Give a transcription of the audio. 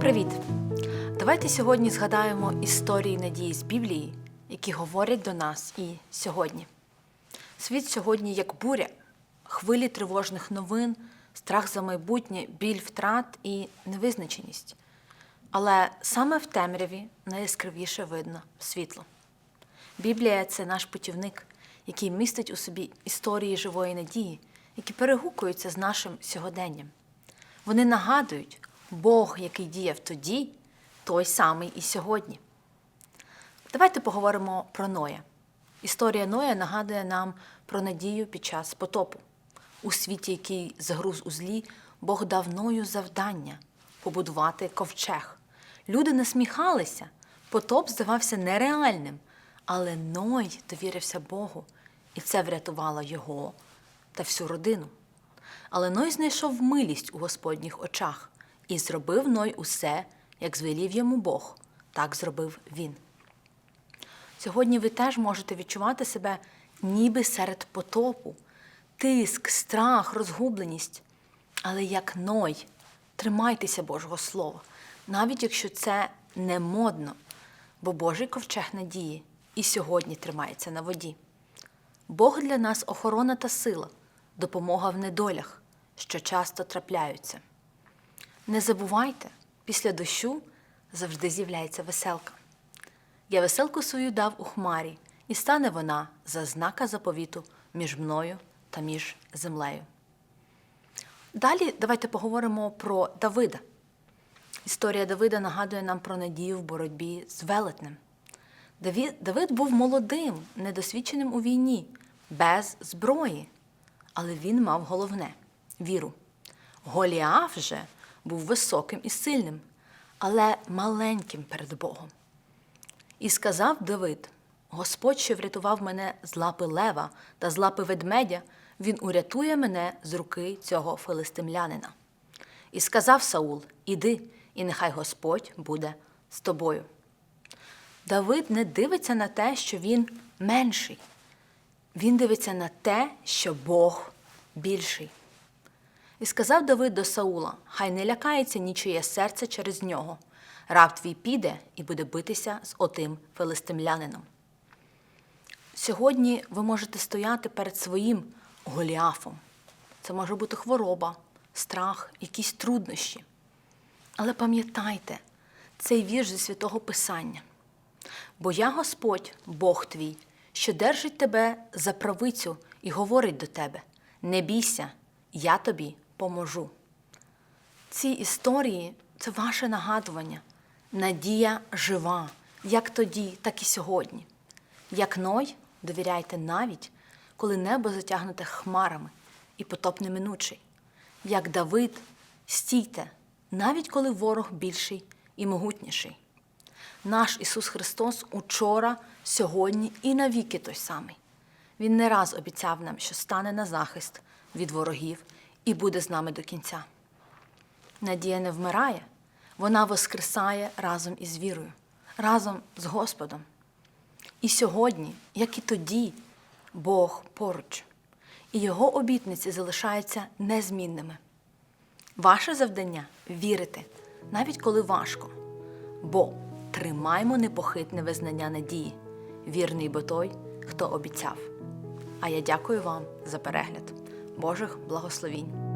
Привіт! Давайте сьогодні згадаємо історії надії з Біблії, які говорять до нас і сьогодні. Світ сьогодні як буря, хвилі тривожних новин, страх за майбутнє, біль втрат і невизначеність. Але саме в темряві найяскравіше видно світло. Біблія це наш путівник, який містить у собі історії живої надії, які перегукуються з нашим сьогоденням. Вони нагадують, Бог, який діяв тоді, той самий і сьогодні. Давайте поговоримо про Ноя. Історія Ноя нагадує нам про надію під час потопу. У світі, який загруз у злі, Бог дав Ною завдання побудувати ковчег. Люди насміхалися, потоп здавався нереальним, але Ной довірився Богу, і це врятувало його та всю родину. Але Ной знайшов милість у Господніх очах і зробив Ной усе, як звелів йому Бог, так зробив він. Сьогодні ви теж можете відчувати себе ніби серед потопу, тиск, страх, розгубленість. Але як Ной, тримайтеся Божого Слова, навіть якщо це не модно, бо Божий ковчег надії і сьогодні тримається на воді. Бог для нас охорона та сила, допомога в недолях, що часто трапляються. Не забувайте, після дощу завжди з'являється веселка. Я веселку свою дав у хмарі, і стане вона за знака заповіту між мною та між землею. Далі давайте поговоримо про Давида. Історія Давида нагадує нам про надію в боротьбі з велетнем. Давид був молодим, недосвідченим у війні, без зброї, але він мав головне віру. Голіаф же був високим і сильним, але маленьким перед Богом. І сказав Давид: Господь, що врятував мене з лапи лева та з лапи ведмедя, він урятує мене з руки цього филистимлянина. І сказав Саул: Іди, і нехай Господь буде з тобою. Давид не дивиться на те, що він менший. Він дивиться на те, що Бог більший. І сказав Давид до Саула: Хай не лякається нічиє серце через нього. Раб твій піде і буде битися з отим филистимлянином. Сьогодні ви можете стояти перед своїм Голіафом. Це може бути хвороба, страх, якісь труднощі. Але пам'ятайте цей вірш зі святого Писання. Бо я Господь, Бог твій, що держить тебе за правицю і говорить до тебе: не бійся, я тобі поможу. Ці історії це ваше нагадування. Надія жива, як тоді, так і сьогодні. Як Ной, довіряйте навіть, коли небо затягнуте хмарами і потоп неминучий. Як Давид, стійте, навіть коли ворог більший і могутніший. Наш Ісус Христос учора, сьогодні і навіки той самий. Він не раз обіцяв нам, що стане на захист від ворогів і буде з нами до кінця. Надія не вмирає, вона воскресає разом із вірою, разом з Господом. І сьогодні, як і тоді, Бог поруч, і Його обітниці залишаються незмінними. Ваше завдання вірити, навіть коли важко, бо тримаймо непохитне визнання надії, вірний бо той, хто обіцяв. А я дякую вам за перегляд. Божих благословінь!